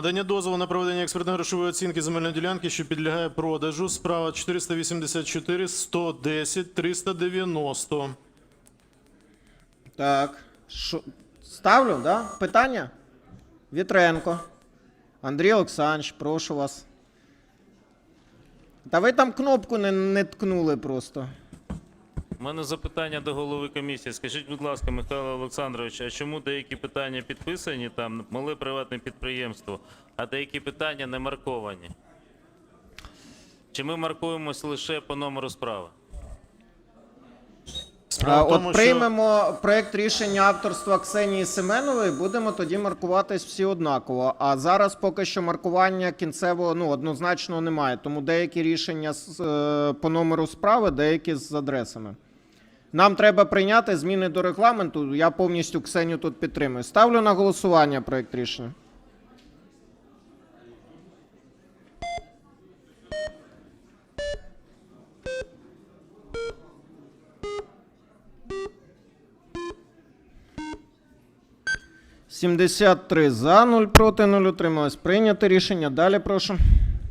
Надання дозволу на проведення експертно-грошової оцінки земельної ділянки, що підлягає продажу. Справа 484 110 390. Так. Шо? Ставлю, да? Питання? Вітренко. Андрій Олександрович, прошу вас. Та ви там кнопку не, не ткнули просто. У мене запитання до голови комісії. Скажіть, будь ласка, Михайло Олександрович, а чому деякі питання підписані там мале приватне підприємство, а деякі питання не марковані? Чи ми маркуємось лише по номеру справи? Справа в тому, От що- приймемо проект рішення авторства Ксенії Семенової, будемо тоді маркуватись всі однаково. А зараз поки що маркування кінцевого ну, однозначно немає. Тому деякі рішення з, е, по номеру справи, деякі з адресами. Нам треба прийняти зміни до регламенту. Я повністю Ксенію тут підтримую. Ставлю на голосування проект рішення. Сімдесят три за, 0 проти, 0 утрималось. Прийняте рішення. Далі прошу.